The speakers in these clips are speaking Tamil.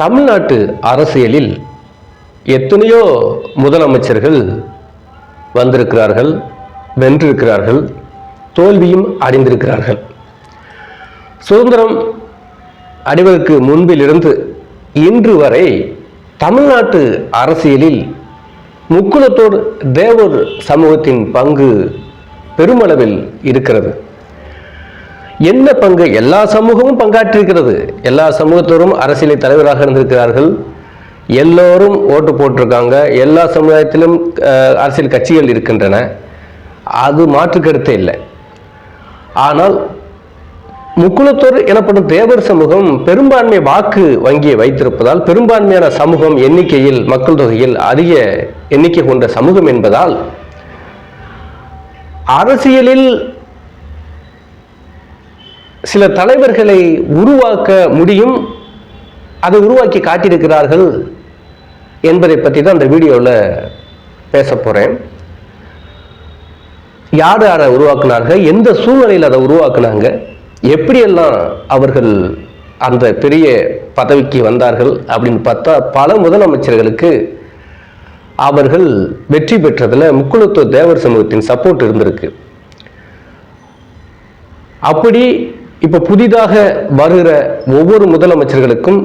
தமிழ்நாட்டு அரசியலில் எத்தனையோ முதலமைச்சர்கள் வந்திருக்கிறார்கள் வென்றிருக்கிறார்கள் தோல்வியும் அடைந்திருக்கிறார்கள். சுதந்திரம் அடைவதற்கு முன்பிலிருந்து இன்று வரை தமிழ்நாட்டு அரசியலில் முக்குலத்தோர் தேவர் சமூகத்தின் பங்கு பெருமளவில் இருக்கிறது. என்ன பங்கு? எல்லா சமூகமும் பங்காற்றிருக்கிறது எல்லா சமூகத்தோரும் அரசியலை தலைவராக இருந்திருக்கிறார்கள். எல்லோரும் ஓட்டு போட்டிருக்காங்க. எல்லா சமுதாயத்திலும் அரசியல் கட்சிகள் இருக்கின்றன. அது மாற்றுக்கருத்தே இல்லை. ஆனால் முக்குலத்தோர் எனப்படும் தேவர் சமூகம் பெரும்பான்மை வாக்கு வங்கியை வைத்திருப்பதால் பெரும்பான்மையான சமூகம் எண்ணிக்கையில் மக்கள் தொகையில் அதிக எண்ணிக்கை கொண்ட சமூகம் என்பதால் அரசியலில் சில தலைவர்களை உருவாக்க முடியும் அதை உருவாக்கி காட்டியிருக்கிறார்கள் என்பதை பற்றி தான் அந்த வீடியோவில் பேச போகிறேன் யார் யாரை உருவாக்குனார்கள் எந்த சூழ்நிலையில் அதை உருவாக்குனாங்க எப்படியெல்லாம் அவர்கள் அந்த பெரிய பதவிக்கு வந்தார்கள் அப்படின்னு பார்த்தா பல முதலமைச்சர்களுக்கு அவர்கள் வெற்றி பெற்றதில் முக்குளத்துவ தேவர் சமூகத்தின் சப்போர்ட் இருந்திருக்கு. அப்படி இப்போ புதிதாக வருகிற ஒவ்வொரு முதலமைச்சர்களுக்கும்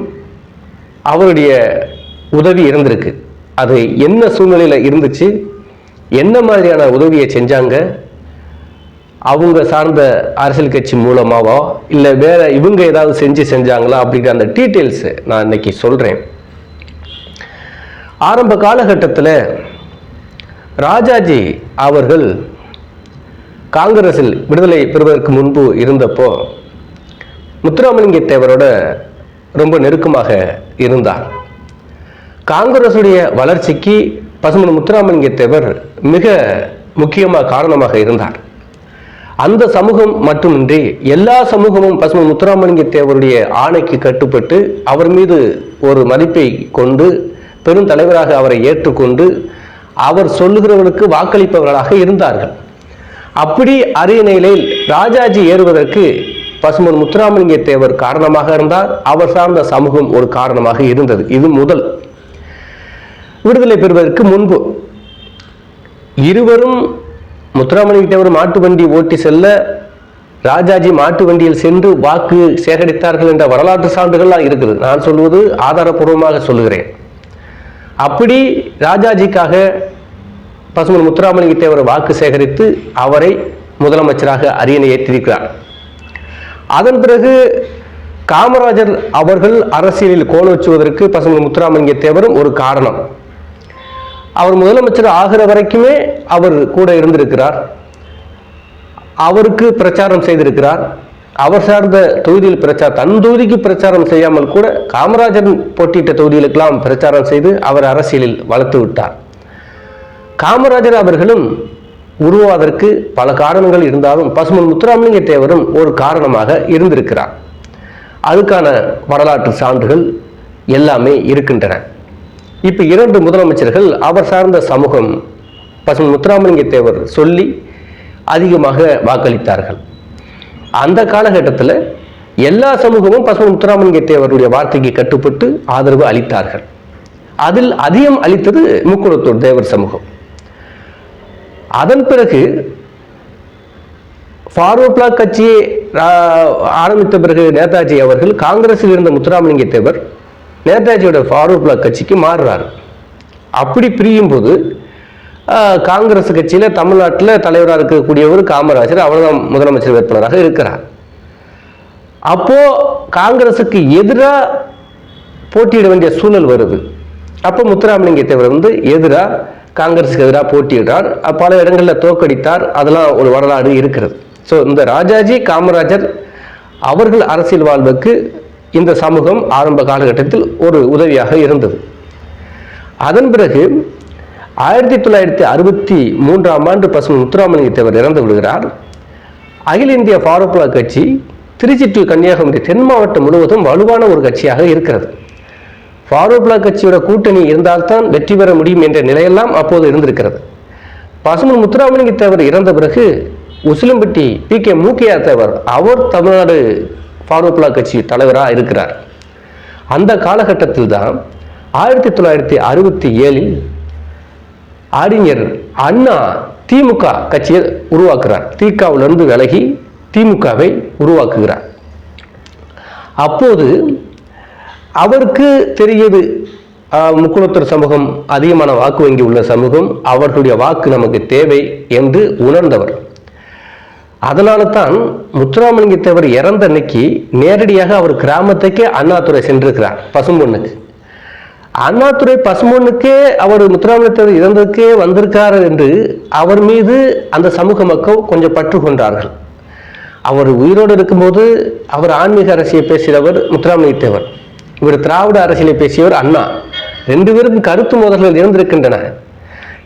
அவருடைய உதவி இருந்திருக்கு. அது என்ன சூழ்நிலையில் இருந்துச்சு? என்ன மாதிரியான உதவியை செஞ்சாங்க? அவங்க சார்ந்த அரசியல் கட்சி மூலமாவோ? இல்லை வேற இவங்க ஏதாவது செஞ்சு செஞ்சாங்களா? அப்படிங்கிற அந்த டீட்டெயில்ஸ் நான் இன்னைக்கு சொல்கிறேன் ஆரம்ப காலகட்டத்தில் ராஜாஜி அவர்கள் காங்கிரஸில் விடுதலை பெறுவதற்கு முன்பு இருந்தப்போ முத்துராமலிங்க தேவரோட ரொம்ப நெருக்கமாக இருந்தார். காங்கிரசுடைய வளர்ச்சிக்கு பசுமன் முத்துராமலிங்க தேவர் மிக முக்கியமாக காரணமாக இருந்தார். அந்த சமூகம் மட்டுமின்றி எல்லா சமூகமும் பசுமன் முத்துராமலிங்க தேவருடைய ஆணைக்கு கட்டுப்பட்டு அவர் மீது ஒரு மதிப்பை கொண்டு பெருந்தலைவராக அவரை ஏற்றுக்கொண்டு அவர் சொல்லுகிறவருக்கு வாக்களிப்பவர்களாக இருந்தார்கள். அப்படி அரியணையில் ராஜாஜி ஏறுவதற்கு பசுமன் முத்துராமலிங்க தேவர் காரணமாக இருந்தார். அவர் சார்ந்த சமூகம் ஒரு காரணமாக இருந்தது. இது முதல். விடுதலை பெறுவதற்கு முன்பு இருவரும் முத்துராமலிங்க தேவர் மாட்டு வண்டி ஓட்டி செல்ல ராஜாஜி மாட்டு வண்டியில் சென்று வாக்கு சேகரித்தார்கள் என்ற வரலாற்று சான்றுகள்லாம் இருக்குது. நான் சொல்வது ஆதாரபூர்வமாக சொல்லுகிறேன். அப்படி ராஜாஜிக்காக பசுமன் முத்துராமலிங்க தேவர் வாக்கு சேகரித்து அவரை முதலமைச்சராக அரியணை ஏற்றிருக்கிறார். அதன் பிறகு காமராஜர் அவர்கள் அரசியலில் கோலோச்சுவதற்கு பசுமன் முத்துராமலிங்க தேவரும் ஒரு காரணம். அவர் முதலமைச்சர் ஆகிற வரைக்குமே அவர் கூட இருந்திருக்கிறார். அவருக்கு பிரச்சாரம் செய்திருக்கிறார். அவர் சார்ந்த தொகுதியில் பிரச்சாரம் தன் தொகுதிக்கு பிரச்சாரம் செய்யாமல் கூட காமராஜர் போட்டியிட்ட தொகுதிகளுக்கெல்லாம் பிரச்சாரம் செய்து அவர் அரசியலில் வளர்த்து விட்டார். காமராஜர் அவர்களும் உருவாவதற்கு பல காரணங்கள் இருந்தாலும் பசுமன் முத்துராமலிங்க தேவரும் ஒரு காரணமாக இருந்திருக்கிறார். அதுக்கான வரலாற்று சான்றுகள் எல்லாமே இருக்கின்றன. இப்போ இரண்டு முதலமைச்சர்கள் அவர் சார்ந்த சமூகம் பசுமன் முத்துராமலிங்க தேவர் சொல்லி அதிகமாக வாக்களித்தார்கள். அந்த காலகட்டத்தில் எல்லா சமூகமும் பசுமன் முத்துராமலிங்க தேவருடைய வார்த்தைக்கு கட்டுப்பட்டு ஆதரவு அளித்தார்கள். அதில் அதிகம் அளித்தது முக்குளத்தூர் தேவர் சமூகம். அதன் பிறகு ஃபார்வர்ட் பிளாக் கட்சியை ஆரம்பித்த பிறகு நேதாஜி அவர்கள் காங்கிரஸில் இருந்த முத்துராமலிங்க தேவர் நேதாஜியோட ஃபார்வர்ட் பிளாக் கட்சிக்கு மாறுறார். அப்படி பிரியும் போது காங்கிரஸ் கட்சியில் தமிழ்நாட்டில் தலைவராக இருக்கக்கூடியவர் காமராஜர் அவர்தான் முதலமைச்சர் வேட்பாளராக இருக்கிறார். அப்போது காங்கிரஸுக்கு எதிராக போட்டியிட வேண்டிய சூழல் வருது. அப்போ முத்துராமலிங்க தேவர் வந்து எதிராக காங்கிரஸுக்கு எதிராக போட்டியிடுறார். பல இடங்களில் தோக்கடித்தார் அதெல்லாம் ஒரு வரலாறு இருக்கிறது. ஸோ இந்த ராஜாஜி காமராஜர் அவர்கள் அரசியல் வாழ்வுக்கு இந்த சமூகம் ஆரம்ப காலகட்டத்தில் ஒரு உதவியாக இருந்தது. அதன் பிறகு ஆயிரத்தி தொள்ளாயிரத்தி அறுபத்தி மூன்றாம் ஆண்டு பசுமன் முத்துராமலிங்க தேவர் இறந்து விடுகிறார். அகில இந்திய ஃபாரூக்லா கட்சி திருச்சி டு கன்னியாகுமரி தென் மாவட்டம் முழுவதும் வலுவான ஒரு கட்சியாக இருக்கிறது. ஃபாரூக்லா கட்சியோட கூட்டணி இருந்தால்தான் வெற்றி பெற முடியும் என்ற நிலையெல்லாம் அப்போது இருந்திருக்கிறது. பசுமன் முத்துராமலிங்க தேவர் இறந்த பிறகு உசிலம்பட்டி பி கே மூக்கையா தேவர் அவர் தமிழ்நாடு ஃபாரூக்லா கட்சி தலைவராக இருக்கிறார். அந்த காலகட்டத்தில் தான் ஆயிரத்தி தொள்ளாயிரத்தி அறுபத்தி ஏழில் அறிஞர் அண்ணா திமுக கட்சியை உருவாக்குறார். திகாவிலிருந்து விலகி திமுகவை உருவாக்குகிறார். அப்போது அவருக்கு தெரியுது ஆஹ், முக்குளத்தூர் சமூகம் அதிகமான வாக்கு வங்கி உள்ள சமூகம் அவர்களுடைய வாக்கு நமக்கு தேவை என்று உணர்ந்தவர். அதனால தான் முத்துராமலிங்க தேவர் இறந்த அன்னைக்கு நேரடியாக அவர் கிராமத்துக்கே அண்ணாதுரை சென்றிருக்கிறார் பசும்பொண்ணுக்கு அண்ணாதுரை பசும்பொண்ணுக்கே அவர் முத்துராமலிங்கத்தேவர் இறந்ததுக்கே வந்திருக்கார் என்று அவர் மீது அந்த சமூக மக்கள் கொஞ்சம் பற்று கொண்டார்கள். அவர் உயிரோடு இருக்கும்போது அவர் ஆன்மீக அரசியை பேசியவர் முத்துராமலிங்கத்தேவர் இவர் திராவிட அரசியலை பேசியவர் அண்ணா. ரெண்டு பேருக்கும் கருத்து மோதல்கள் இருந்திருக்கின்றன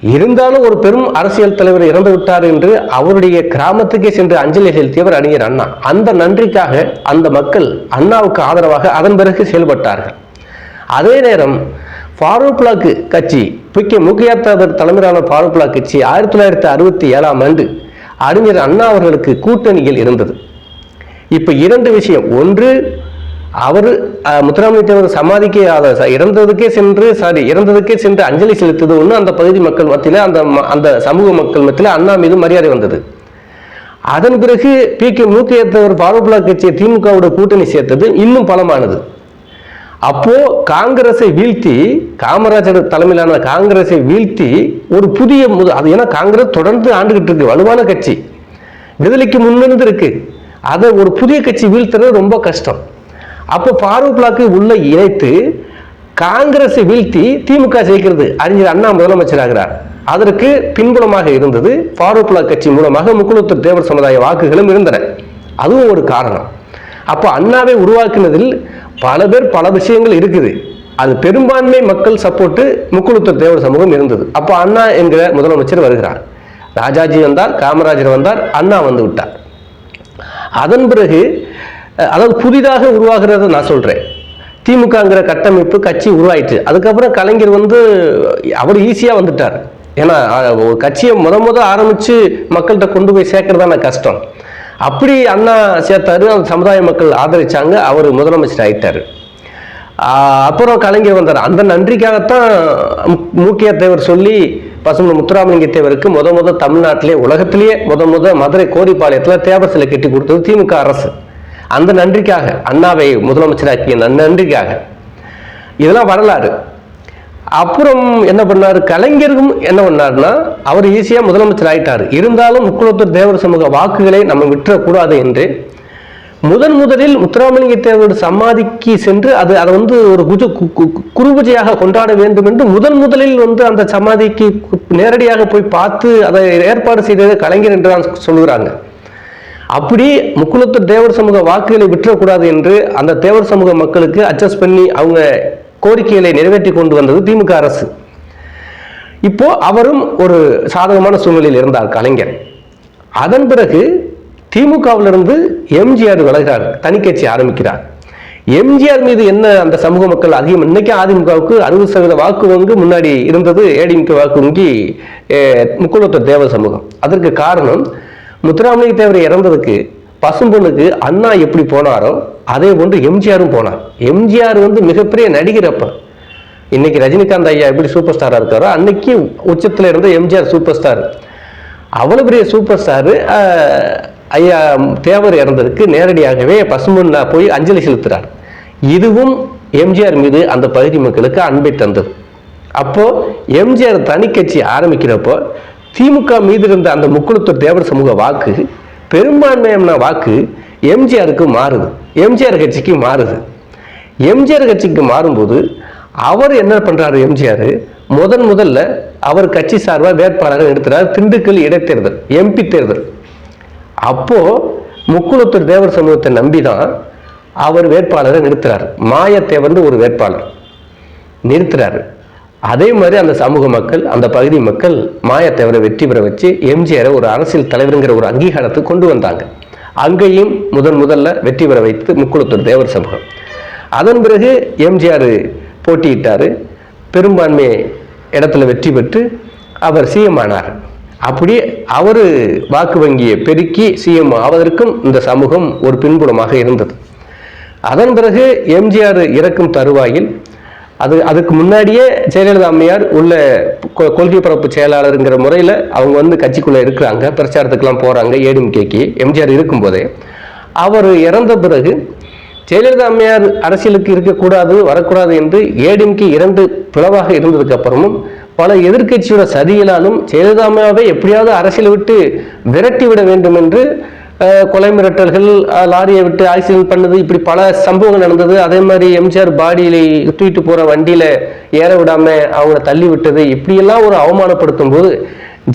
இருந்தாலும் ஒரு பெரும் அரசியல் தலைவர் இறந்து விட்டார் என்று அவருடைய கிராமத்துக்கே சென்று அஞ்சலி செலுத்தியவர் அறிஞர் அண்ணா. அந்த நன்றிக்காக அந்த மக்கள் அண்ணாவுக்கு ஆதரவாக அதன் பிறகு செயல்பட்டார்கள். அதே நேரம் ஃபாரூக் கட்சி பி. கே. முக்கியத்தாதர் தலைமையிலான ஃபாரூக் பிளாக் கட்சி ஆயிரத்தி தொள்ளாயிரத்தி அறுபத்தி ஏழாம் ஆண்டு அறிஞர் அண்ணா அவர்களுக்கு கூட்டணியில் இருந்தது. இப்போ இரண்டு விஷயம். ஒன்று அவர் முத்துராமலிங்கத்தேவர் சமாதிக்கே இறந்ததுக்கே சென்று சாரி இறந்ததுக்கே சென்று அஞ்சலி செலுத்தது ஒன்று அந்த பகுதி மக்கள் மத்தியில் அந்த ம- அந்த சமூக மக்கள் மத்தியில் அண்ணா மீது மரியாதை வந்தது. அதன் பிறகு பி. கே. மூக்கையத்தவர் பாரபுலா கட்சியை திமுகவோட கூட்டணி சேர்த்தது இன்னும் பலமானது. அப்போ காங்கிரஸை வீழ்த்தி காமராஜர் தலைமையிலான காங்கிரஸை வீழ்த்தி ஒரு புதிய முத அது ஏன்னா காங்கிரஸ் தொடர்ந்து ஆண்டுகிட்டு இருக்கு வலுவான கட்சி. விடுதலைக்கு முன்னிருந்து இருக்கு. அதை ஒரு புதிய கட்சி வீழ்த்துறது ரொம்ப கஷ்டம். அப்போ ஃபாரூக் பிளாக்கு உள்ள இணைத்து காங்கிரஸை வீழ்த்தி திமுக ஜெயிக்கிறது. அறிஞர் அண்ணா முதலமைச்சராகிறார் அதற்கு பின்புலமாக இருந்தது ஃபாரூக் பிளாக் கட்சி மூலமாக முக்குளத்தூர் தேவர் சமுதாய வாக்குகளும் இருந்தன. அதுவும் ஒரு காரணம். அப்போ அண்ணாவை உருவாக்குனதில் பல பேர் பல விஷயங்கள் இருக்குது. அது பெரும்பான்மை மக்கள் சப்போர்ட்டு முக்குளத்தூர் தேவர் சமூகம் இருந்தது. அப்போ அண்ணா என்கிற முதலமைச்சர் வருகிறார். ராஜாஜி வந்தார் காமராஜர் வந்தார் அண்ணா வந்து விட்டார். அதன் பிறகு அதாவது புதிதாக உருவாகிறத நான் சொல்கிறேன் திமுகங்கிற கட்டமைப்பு கட்சி உருவாயிட்டு அதுக்கப்புறம் கலைஞர் வந்து அவர் ஈஸியாக வந்துட்டார். ஏன்னா ஒரு கட்சியை முத முத ஆரம்பித்து மக்கள்கிட்ட கொண்டு போய் சேர்க்கறதான கஷ்டம். அப்படி அண்ணா சேர்த்தாரு அந்த சமுதாய மக்கள் ஆதரிச்சாங்க அவர் முதலமைச்சர் ஆயிட்டார். அப்புறம் கலைஞர் வந்தார். அந்த நன்றிக்காகத்தான் மு- தேவர் சொல்லி பசுமன் முத்துராமலிங்க தேவருக்கு முத முத தமிழ்நாட்டிலே உலகத்திலேயே முத முத மதுரை கோரிப்பாளையத்தில் தேவர் சிலை கட்டி கொடுத்தது திமுக அரசு. அந்த நன்றிக்காக அண்ணாவை முதலமைச்சராக்கிய நன் நன்றிக்காக. இதெல்லாம் வரலாறு. அப்புறம் என்ன பண்ணார்? கலைஞரும் என்ன பண்ணாருன்னா அவர் ஈஸியாக முதலமைச்சர் ஆயிட்டார் இருந்தாலும் முக்குளத்தூர் தேவர் சமூக வாக்குகளை நம்ம விட்டுறக்கூடாது என்று. முதன் முதலில் முத்துராமலிங்க தேவரோட சமாதிக்கு சென்று அது அதை வந்து ஒரு குஜ கு- கு- குருபூஜையாக கொண்டாட வேண்டும் என்று முதன் முதலில் வந்து அந்த சமாதிக்கு நேரடியாக போய் பார்த்து அதை ஏற்பாடு செய்தது கலைஞர் என்று தான் சொல்லுகிறாங்க. அப்படி முக்குளத்து தேவர் சமூக வாக்குகளை விட்டுறக்கூடாது என்று அந்த தேவர் சமூக மக்களுக்கு அட்ஜஸ்ட் பண்ணி அவங்க கோரிக்கைகளை நிறைவேற்றி கொண்டு வந்தது திமுக அரசு. இப்போ அவரும் ஒரு சாதகமான சூழ்நிலையில் இருந்தார் கலைஞர். அதன் பிறகு திமுகவிலிருந்து எம்ஜிஆர் விலகிறார் தனிக்கட்சி ஆரம்பிக்கிறார். எம்ஜிஆர் மீது என்ன அந்த சமூக மக்கள் அதிகம் இன்னைக்கு அதிமுகவுக்கு அறுபது சதவீத வாக்கு வங்கி முன்னாடி இருந்தது ஏடிஎம்கே வாக்கு வங்கி அஹ், தேவ சமூகம். அதற்கு காரணம் முத்துராமலிங்க தேவர் இறந்ததுக்கு பசும்பொண்ணுக்கு அண்ணா எப்படி போனாரோ அதே போன்று எம்ஜிஆரும் போனார். எம்ஜிஆர் வந்து மிகப்பெரிய நடிகர் அப்போ. இன்னைக்கு ரஜினிகாந்த் ஐயா எப்படி சூப்பர் ஸ்டாராக இருக்காரோ அன்னைக்கு உச்சத்தில் இருந்த எம்ஜிஆர் சூப்பர் ஸ்டார் அவ்வளோ பெரிய சூப்பர் ஸ்டாரு ஐயா தேவர் இறந்ததுக்கு நேரடியாகவே பசும்பொன்னா போய் அஞ்சலி செலுத்துறார். இதுவும் எம்ஜிஆர் மீது அந்த பகுதி மக்களுக்கு அன்பை தந்தது. அப்போ எம்ஜிஆர் தனி கட்சி ஆரம்பிக்கிறப்போ திமுக மீது இருந்த அந்த முக்குளத்தூர் தேவர் சமூக வாக்கு பெரும்பான்மையான வாக்கு எம்ஜிஆருக்கு மாறுது. எம்ஜிஆர் கட்சிக்கு மாறுது. எம்ஜிஆர் கட்சிக்கு மாறும்போது அவர் என்ன பண்றாரு எம்ஜிஆர்? முதன் முதல்ல அவர் கட்சி சார்பாக வேட்பாளராக நிறுத்துறார் திண்டுக்கல் இடைத்தேர்தல் எம்பி தேர்தல். அப்போ முக்குளத்தூர் தேவர் சமூகத்தை நம்பி தான் அவர் வேட்பாளரை நிறுத்துறார். மாயத்தேவர்னு ஒரு வேட்பாளர் நிறுத்துறாரு. அதே மாதிரி அந்த சமூக மக்கள் அந்த பகுதி மக்கள் மாயத்தேவரை வெற்றி பெற வச்சு எம்ஜிஆரை ஒரு அரசியல் தலைவருங்கிற ஒரு அங்கீகாரத்தை கொண்டு வந்தாங்க. அங்கேயும் முதன் முதல்ல வெற்றி பெற வைத்து முக்குளத்தூர் தேவர் சமூகம். அதன் பிறகு எம்ஜிஆர் போட்டியிட்டார். பெரும்பான்மை இடத்துல வெற்றி பெற்று அவர் சிஎம் ஆனார். அப்படி அவர் வாக்கு வங்கியை பெருக்கி சிஎம் ஆவதற்கும் இந்த சமூகம் ஒரு பின்புலமாக இருந்தது. அதன் பிறகு எம்ஜிஆர் இறக்கும் தருவாயில் அது அதுக்கு முன்னாடியே ஜெயலலிதா அம்மையார் உள்ள கொ- கொள்கை பரப்பு செயலாளருங்கிற முறையில் அவங்க வந்து கட்சிக்குள்ளே இருக்கிறாங்க. பிரச்சாரத்துக்கெல்லாம் போகிறாங்க ஏடிஎம்கேக்கு. எம்ஜிஆர் இருக்கும்போதே. அவர் இறந்த பிறகு ஜெயலலிதா அம்மையார் அரசியலுக்கு இருக்கக்கூடாது வரக்கூடாது என்று ஏடிஎம்கே இரண்டு பிளவாக இருந்ததுக்கு அப்புறமும் பல எதிர்க்கட்சியோட சதியினாலும் ஜெயலலிதா அம்மையாவை எப்படியாவது அரசியலை விட்டு விரட்டி விட வேண்டும் என்று கொலை மிரட்டல்கள் லாரியை விட்டு ஆக்சிடென்ட் பண்ணது இப்படி பல சம்பவங்கள் நடந்தது. அதே மாதிரி எம்ஜிஆர் பாடியில் தூக்கிட்டு போகிற வண்டியில் ஏற விடாமல் அவங்கள தள்ளி விட்டது. இப்படியெல்லாம் ஒரு அவமானப்படுத்தும் போது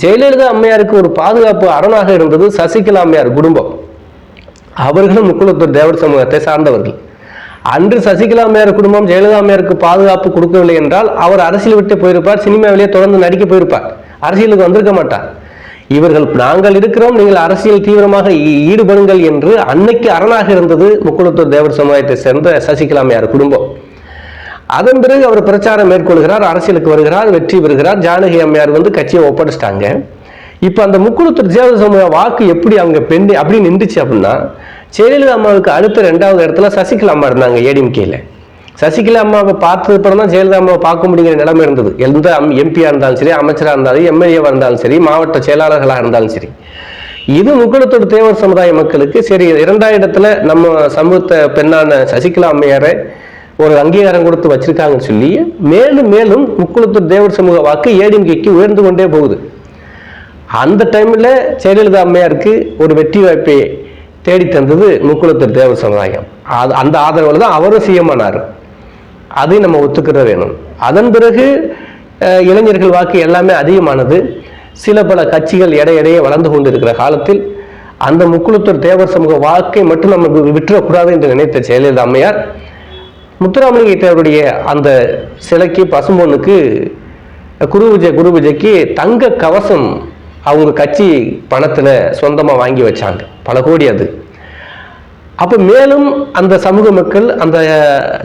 ஜெயலலிதா அம்மையாருக்கு ஒரு பாதுகாப்பு அரணாக இருந்தது சசிகலா அம்மையார் குடும்பம். அவர்களும் முக்குளத்தூர் தேவர் சமூகத்தை சார்ந்தவர்கள். அன்று சசிகலா அம்மையார் குடும்பம் ஜெயலலிதா அம்மையாருக்கு பாதுகாப்பு கொடுக்கவில்லை என்றால் அவர் அரசியல் விட்டு போயிருப்பார் சினிமாவிலே தொடர்ந்து நடிக்க போயிருப்பார். அரசியலுக்கு வந்திருக்க மாட்டார். இவர்கள் நாங்கள் இருக்கிறோம் நீங்கள் அரசியல் தீவிரமாக ஈடுபடுங்கள் என்று அன்னைக்கு அரணாக இருந்தது முக்குளத்தூர் தேவர் சமுதாயத்தை சேர்ந்த சசிகலாமையார் குடும்பம். அதன் பிறகு அவர் பிரச்சாரம் மேற்கொள்கிறார் அரசியலுக்கு வருகிறார் வெற்றி பெறுகிறார். ஜானகி அம்மையார் வந்து கட்சியை ஒப்படைச்சிட்டாங்க. இப்போ அந்த முக்குளத்தூர் தேவர் சமுதாய வாக்கு எப்படி அவங்க பெண்டு அப்படி நின்றுச்சு அப்படின்னா ஜெயலலிதா அம்மாவுக்கு அடுத்த ரெண்டாவது இடத்துல சசிகலா அம்மா இருந்தாங்க ஏடிஎம்கேல. சசிகலா அம்மாவை பார்த்தது அப்புறம் தான் ஜெயலலிதா அம்மாவை பார்க்க முடியுங்கிற நிலைமை இருந்தது. எந்த எம்பியாக இருந்தாலும் சரி அமைச்சராக இருந்தாலும் எம்எல்ஏவாக இருந்தாலும் சரி மாவட்ட செயலாளர்களாக இருந்தாலும் சரி. இது முக்குளத்தோடு தேவர் சமுதாய மக்களுக்கு சரி இரண்டாம் இடத்துல நம்ம சமூகத்தை பெண்ணான சசிகலா அம்மையாரை ஒரு அங்கீகாரம் கொடுத்து வச்சிருக்காங்கன்னு சொல்லி மேலும் மேலும் முக்குளத்தூர் தேவர் சமூக வாக்கு ஏடிஎம்கேக்கு உயர்ந்து கொண்டே போகுது. அந்த டைமில் ஜெயலலிதா அம்மையாருக்கு ஒரு வெற்றி வாய்ப்பை தேடி தந்தது முக்குளத்தூர் தேவர் சமுதாயம். அது அந்த ஆதரவில் தான் அவரும் சிஎம் ஆனார். அதையும் நம்ம ஒத்துக்கிற வேணும். அதன் பிறகு இளைஞர்கள் வாக்கு எல்லாமே அதிகமானது. சில பல கட்சிகள் இடையிடையே வளர்ந்து கொண்டிருக்கிற காலத்தில் அந்த முக்குளத்தூர் தேவர் சமூக வாக்கை மட்டும் நம்ம வி- விட்டுறக்கூடாது என்று நினைத்த ஜெயலலிதா அம்மையார் முத்துராமலிங்க தேவருடைய அந்த சிலைக்கு பசும்பொண்ணுக்கு குரு விஜய் குரு விஜய்க்கு தங்க கவசம் அவங்க கட்சி பணத்தில் சொந்தமாக வாங்கி வச்சாங்க. பல கோடி அது. அப்போ மேலும் அந்த சமூக மக்கள் அந்த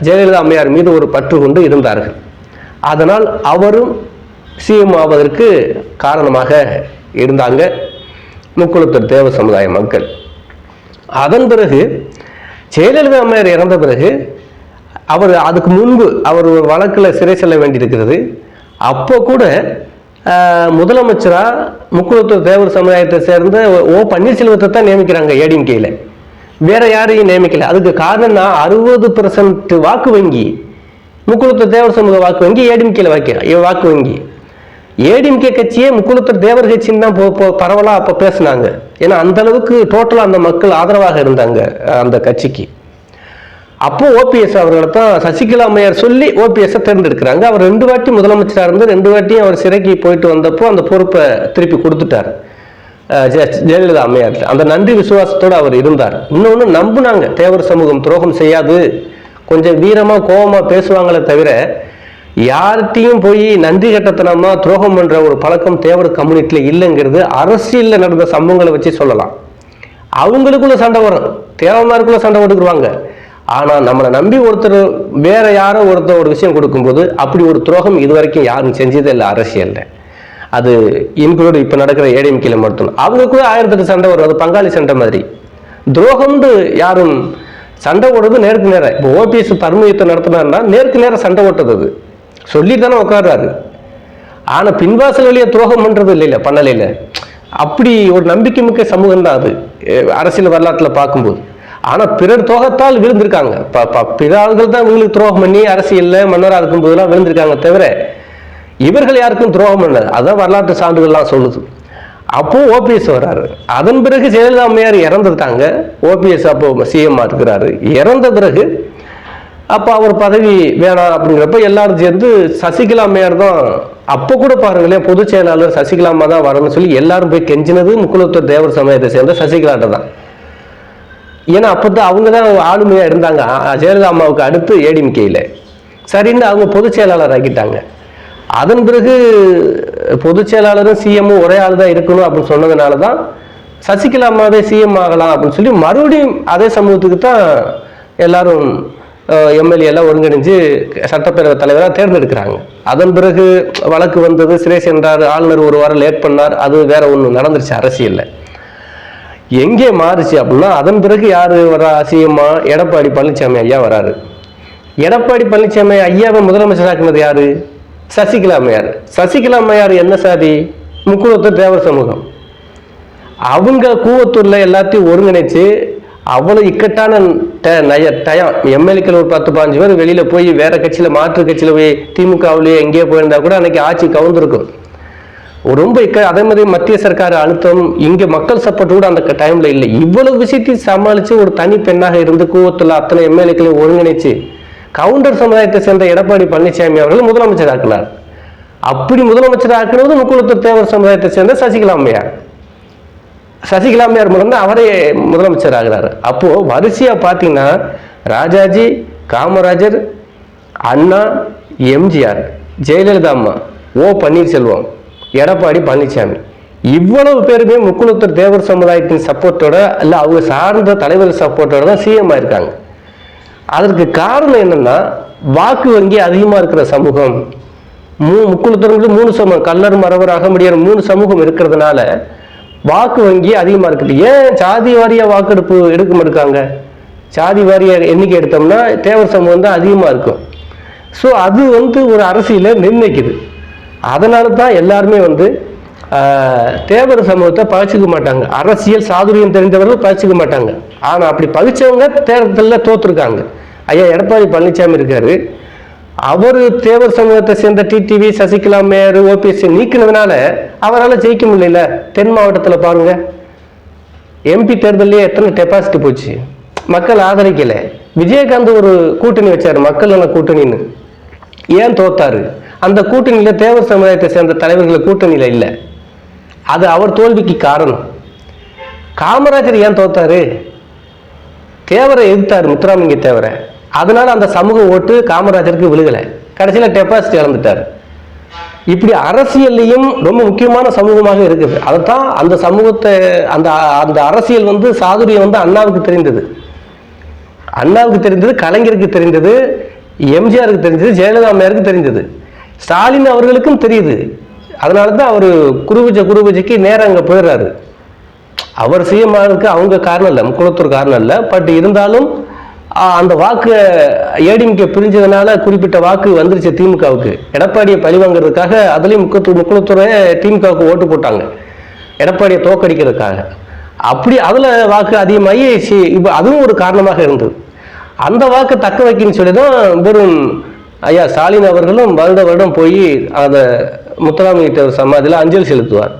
ஜெயலலிதா அம்மையார் மீது ஒரு பற்று கொண்டு இருந்தார்கள். அதனால் அவரும் சிஎம் ஆவதற்கு காரணமாக இருந்தாங்க முக்குளத்தூர் தேவ சமுதாய மக்கள். அதன் பிறகு ஜெயலலிதா அம்மையார் இறந்த பிறகு அவர் அதுக்கு முன்பு அவர் ஒரு வழக்கில் சிறை செல்ல வேண்டியிருக்கிறது. அப்போ கூட முதலமைச்சராக முக்குளத்தூர் தேவர் சமுதாயத்தை சேர்ந்த ஓ பன்னீர்செல்வத்தை தான் நியமிக்கிறாங்க ஏடிஎம்கேல. வேற யாரையும் நியமிக்கல. அதுக்கு காரணம்னா அறுபது பர்சன்ட் வாக்கு வங்கி. முக்குளத்தூர் தேவர் சமூக வாக்கு வங்கி ஏடிஎம்கேல வாக்கு வாக்கு வங்கி. ஏடிஎம்கே கட்சியே முக்குளத்தூர் தேவர் கட்சின்னு தான் போ- போ- பரவலா அப்ப பேசுனாங்க. ஏன்னா அந்த அளவுக்கு டோட்டலா அந்த மக்கள் ஆதரவாக இருந்தாங்க அந்த கட்சிக்கு. அப்போ ஓபிஎஸ் அவர்களை தான் சசிகலா அம்மையார் சொல்லி ஓபிஎஸ் தேர்ந்தெடுக்கிறாங்க. அவர் ரெண்டு வாட்டி முதலமைச்சராக இருந்து ரெண்டு வாட்டியும் அவர் சிறைக்கு போயிட்டு வந்தப்போ அந்த பொறுப்பை திருப்பி கொடுத்துட்டார். ஜெயலலிதா அம்மையார். அந்த நன்றி விசுவாசத்தோடு அவர் இருந்தார். இன்னொன்று நம்புனாங்க. தேவர் சமூகம் துரோகம் செய்யாது. கொஞ்சம் வீரமாக கோபமாக பேசுவாங்களே தவிர யார்கிட்டையும் போய் நன்றி கட்டத்தனமாக துரோகம் பண்ணுற ஒரு பழக்கம் தேவர் கம்யூனிட்டியில் இல்லைங்கிறது அரசியலில் நடந்த சம்பவங்களை வச்சு சொல்லலாம். அவங்களுக்குள்ள சண்டை வரும். தேவமாருக்குள்ள சண்டை போட்டுக்குருவாங்க. ஆனால் நம்மளை நம்பி ஒருத்தர் வேற யாரோ ஒருத்தர் ஒரு விஷயம் கொடுக்கும்போது அப்படி ஒரு துரோகம் இது வரைக்கும் யாரும் செஞ்சதே இல்லை அரசியலில். அது இன்க்ளூட் இப்போ நடக்கிற ஏடிஎம்கேல மட்டும். அவங்க கூட ஆயிரத்தெட்டு சண்டை வரும். அது பங்காளி சண்டை மாதிரி. துரோகம்னு யாரும் சண்டை ஓடுறது நேருக்கு நேரம் இப்போ ஓபிஎஸ் தர்மயுத்தம் நடத்தினாருன்னா நேருக்கு நேரம் சண்டை ஓட்டுறது அது. சொல்லி தானே உட்கார்றாரு ஆனால் பின்வாசல் வழியாக துரோகம் பண்ணுறது இல்லைல்ல பண்ணலையில அப்படி ஒரு நம்பிக்கை மிக்க சமூகம் தான் அது. அரசியல் வரலாற்றில் பார்க்கும்போது. ஆனால் பிறர் துரோகத்தால் விழுந்திருக்காங்க. ப- ப- பிற ஆள்கள் தான் இவங்களுக்கு துரோகம் பண்ணி அரசியலில் மன்னராக இருக்கும் போதெல்லாம் விழுந்திருக்காங்க தவிர இவர்கள் யாருக்கும் துரோகம் பண்ணல அதான் வரலாற்று சான்றுகள்லாம் சொல்லுது. அப்போ ஓபிஎஸ் வர்றாரு. அதன் பிறகு ஜெயலலிதா அம்மையார் இறந்துட்டாங்க. ஓபிஎஸ் அப்போ சிஎம்மா இருக்கிறாரு இறந்த பிறகு அப்போ அவர் பதவி வேணாம் அப்படிங்கிறப்ப எல்லாரும் சேர்ந்து சசிகலா அம்மையார் தான் அப்போ கூட பாருங்களேன் பொதுச் செயலாளர் சசிகலா அம்மா தான் வரணும்னு சொல்லி எல்லாரும் போய் கெஞ்சினது முக்குலத்துவ தேவர் சமயத்தை சேர்ந்த சசிகலாட்ட தான். ஏன்னா அப்போ தான் அவங்க தான் ஆளுமையாக இருந்தாங்க. ஜெயலலிதா அம்மாவுக்கு அடுத்து ஏடிஎம்கேல சரின்னு அவங்க பொதுச் செயலாளர் ஆக்கிட்டாங்க. அதன் பிறகு பொதுச் செயலாளரும் சிஎம்மும் ஒரே ஆள் தான் இருக்கணும் அப்படின்னு சொன்னதுனால தான் சசிகலா அம்மாவே சிஎம் ஆகலாம் அப்படின்னு சொல்லி மறுபடியும் அதே சமூகத்துக்கு தான் எல்லாரும் எம்எல்ஏ எல்லாம் ஒருங்கிணைஞ்சு சட்டப்பேரவை தலைவராக தேர்ந்தெடுக்கிறாங்க. அதன் பிறகு வழக்கு வந்தது சிறை சென்றார் ஆளுநர் ஒரு வாரம் லேட் பண்ணார் அது வேற ஒன்று நடந்துருச்சு அரசியலில். எங்கே மாறுச்சு அப்படின்னா அதன் பிறகு யார் வரா சிஎம்மா எடப்பாடி பழனிசாமி ஐயா வராரு. எடப்பாடி பழனிசாமி ஐயாவை முதலமைச்சராக்குனது யாரு? சசிகலா அம்மையார். சசிகலா அம்மையார் என்ன சாதி? முக்குளத்தூர் தேவர் சமூகம். அவங்க கூவத்தூரில் எல்லாத்தையும் ஒருங்கிணைச்சு அவ்வளோ இக்கட்டான ட- நய டயம் எம்எல்ஏக்கள் ஒரு பத்து பாஞ்சு பேர் வெளியில் போய் வேற கட்சியில் மாற்று கட்சியில் போய் திமுகவிலேயே எங்கேயோ போயிருந்தா கூட அன்னைக்கு ஆட்சி கவுந்திருக்கும். ரொம்ப இக்க அதே மாதிரி மத்திய சர்க்கார் அழுத்தம் இங்கே மக்கள் சப்போர்ட் கூட அந்த டைமில் இல்லை. இவ்வளவு விஷயத்தையும் சமாளித்து ஒரு தனி பெண்ணாக இருந்து கூவத்தில் அத்தனை எம்எல்ஏக்களை ஒருங்கிணைச்சு. கவுண்டர் சமுதாயத்தை சேர்ந்த எடப்பாடி பழனிசாமி அவர்கள் முதலமைச்சர் ஆக்கினார் அப்படி முதலமைச்சர் ஆக்குனது முக்குளத்தூர் தேவர் சமுதாயத்தை சேர்ந்த சசிகலா அம்மையார். சசிகலா அம்மையார் மூலம் தான் அவரே முதலமைச்சர் ஆகிறாரு அப்போ வரிசையா பார்த்தீங்கன்னா ராஜாஜி காமராஜர் அண்ணா எம்ஜிஆர் ஜெயலலிதா அம்மா ஓ பன்னீர்செல்வம் எடப்பாடி பழனிசாமி. இவ்வளவு பேருமே முக்குளத்தூர் தேவர் சமுதாயத்தின் சப்போர்ட்டோட இல்ல அவங்க சார்ந்த தலைவர் சப்போர்ட்டோட தான் சிஎம் ஆயிருக்காங்க. அதற்கு காரணம் என்னன்னா வாக்கு வங்கி அதிகமாக இருக்கிற சமூகம் மூ முக்குளத்தூர் மூணு சமூகம் கல்லர் மரவர் அகமுடியார் மூணு சமூகம் இருக்கிறதுனால வாக்கு வங்கி அதிகமாக இருக்குது. ஏன் சாதி வாரியாக வாக்கெடுப்பு எடுக்க மாட்டாங்க சாதி வாரிய எண்ணிக்கை எடுத்தோம்னா தேவர் சமூகம் தான் அதிகமாக இருக்கும். ஸோ அது வந்து ஒரு அரசியலை நிர்ணயிக்குது. அதனால தான் எல்லாருமே வந்து தேவர் சமூகத்தை பகிச்சுக்க மாட்டாங்க. அரசியல் சாதுரியம் தெரிந்தவர்கள் பகிச்சுக்க மாட்டாங்க. ஆனால் அப்படி பகிச்சவங்க தேர்தலில் தோத்துருக்காங்க. ஐயா எடப்பாடி பழனிசாமி இருக்காரு. அவர் தேவர் சமூகத்தை சேர்ந்த டிடிவி சசிகலா மேயர் ஓபிஎஸ்சி நீக்கினதுனால அவரால் ஜெயிக்க முடியல. தென் மாவட்டத்தில் பாருங்க. எம்பி தேர்தல்லையே எத்தனை டெபாசிட் போச்சு? மக்கள் ஆதரிக்கலை. விஜயகாந்த் ஒரு கூட்டணி வச்சார் மக்கள் கூட்டணின்னு. ஏன் தோத்தாரு? அந்த கூட்டணியில் தேவர் சமுதாயத்தை சேர்ந்த தலைவர்கள் கூட்டணியில் இல்லை. அது அவர் தோல்விக்கு காரணம். காமராஜர் ஏன் தோத்தாரு? தேவரை எதிர்த்தார் முத்துராமலிங்க தேவரை. அதனால அந்த சமூக ஓட்டு காமராஜருக்கு விழுகலை. கடைசியில் டெபாசிட் இழந்துட்டார். இப்படி அரசியல்லையும் ரொம்ப முக்கியமான சமூகமாக இருக்குது. அதைத்தான் அந்த சமூகத்தை அந்த அந்த அரசியல் வந்து சாதுரியம் வந்து அண்ணாவுக்கு தெரிந்தது. அண்ணாவுக்கு தெரிந்தது கலைஞருக்கு தெரிந்தது எம்ஜிஆருக்கு தெரிஞ்சது ஜெயலலிதா அம்மையாருக்கு தெரிந்தது. ஸ்டாலின் அவர்களுக்கும் தெரியுது. அதனால தான் அவர் குருபூஜ குருபூஜைக்கு நேரம் அங்கே போயிடுறாரு. அவர் செய்யமானதுக்கு அவங்க காரணம் இல்லை முக்குளத்தூர் காரணம் இல்லை. பட் இருந்தாலும் அந்த வாக்கு ஏடிஎம்கே பிரிஞ்சதுனால குறிப்பிட்ட வாக்கு வந்துருச்சு திமுகவுக்கு. எடப்பாடியை பழிவாங்கிறதுக்காக அதுலேயும் முக்குளத்தூர் முக்குளத்தூரை திமுகவுக்கு ஓட்டு போட்டாங்க. எடப்பாடியை தோக்கடிக்கிறதுக்காக. அப்படி அதில் வாக்கு அதிகமாகி இப்போ அதுவும் ஒரு காரணமாக இருந்தது. அந்த வாக்கு தக்க வைக்கின்னு சொல்லி தான் வெறும் ஐயா ஸ்டாலின் அவர்களும் வருட வருடம் போய் அதை முத்துராமலிங்க சமாதியில் அஞ்சலி செலுத்துவார்.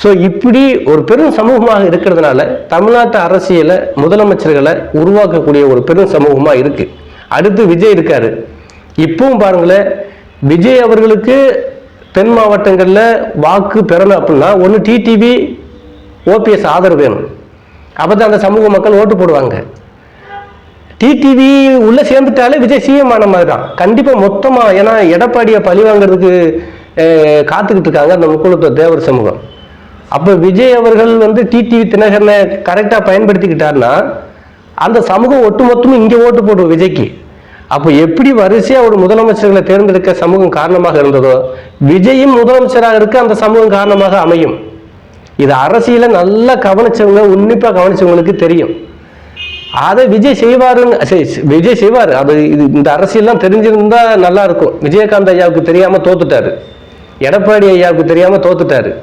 ஸோ இப்படி ஒரு பெரும் சமூகமாக இருக்கிறதுனால தமிழ்நாட்டு அரசியலை முதலமைச்சர்களை உருவாக்கக்கூடிய ஒரு பெரும் சமூகமாக இருக்கு. அடுத்து விஜய் இருக்காரு. இப்பவும் பாருங்களேன் விஜய் அவர்களுக்கு தென் மாவட்டங்களில் வாக்கு பெறணும் அப்படின்னா ஒன்று டிடிவி ஓபிஎஸ் ஆதரவு வேணும். அப்போ தான் அந்த சமூக மக்கள் ஓட்டு போடுவாங்க. டிடிவி உள்ளே சேர்ந்துட்டாலே விஜய் சிஎம் ஆன மாதிரி தான் கண்டிப்பாக மொத்தமாக ஏன்னா எடப்பாடியை பழி வாங்குறதுக்கு காத்துக்கிட்டு இருக்காங்க அந்த முக்குளத்துவ தேவர் சமூகம். அப்போ விஜய் அவர்கள் வந்து டிடிவி தினகரனை கரெக்டாக பயன்படுத்திக்கிட்டாருன்னா அந்த சமூகம் ஒட்டுமொத்தமும் இங்கே ஓட்டு போடுவோம் விஜய்க்கு. அப்போ எப்படி வரிசையாக ஒரு முதலமைச்சர்களை தேர்ந்தெடுக்க சமூகம் காரணமாக இருந்ததோ விஜயும் முதலமைச்சராக இருக்க அந்த சமூகம் காரணமாக அமையும். இது அரசியல நல்லா கவனிச்சவங்க உன்னிப்பாக கவனிச்சவங்களுக்கு தெரியும். அதை விஜய் செய்வாருன்னு சரி, விஜய் செய்வார். அது இது இந்த அரசியல்லாம் தெரிஞ்சிருந்தா நல்லா இருக்கும். விஜயகாந்த் ஐயாவுக்கு தெரியாம தோத்துட்டாரு. எடப்பாடி ஐயாவுக்கு தெரியாமல் தோத்துட்டாரு.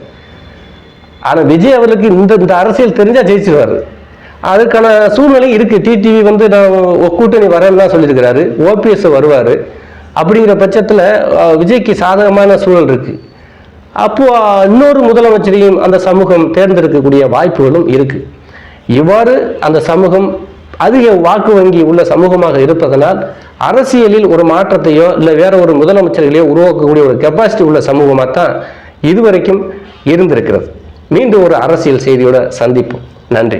ஆனால் விஜய் அவர்களுக்கு இந்த இந்த அரசியல் தெரிஞ்சால் ஜெயிச்சிருவார். அதுக்கான சூழ்நிலை இருக்குது டிடிவி வந்து நான் ஒ- கூட்டணி வரேன்னா சொல்லியிருக்கிறாரு. ஓபிஎஸ் வருவார். அப்படிங்கிற பட்சத்தில் விஜய்க்கு சாதகமான சூழல் இருக்குது அப்போது இன்னொரு முதலமைச்சரையும் அந்த சமூகம் தேர்ந்தெடுக்கக்கூடிய வாய்ப்புகளும் இருக்குது இவ்வாறு அந்த சமூகம் அதிக வாக்கு வங்கி உள்ள சமூகமாக இருப்பதனால் அரசியலில் ஒரு மாற்றத்தையோ இல்லை வேற ஒரு முதலமைச்சர்களையோ உருவாக்கக்கூடிய ஒரு கெப்பாசிட்டி உள்ள சமூகமாக தான் இதுவரைக்கும் இருந்திருக்கிறது. மீண்டும் ஒரு அரசியல் செய்தியோட சந்திப்போம். நன்றி.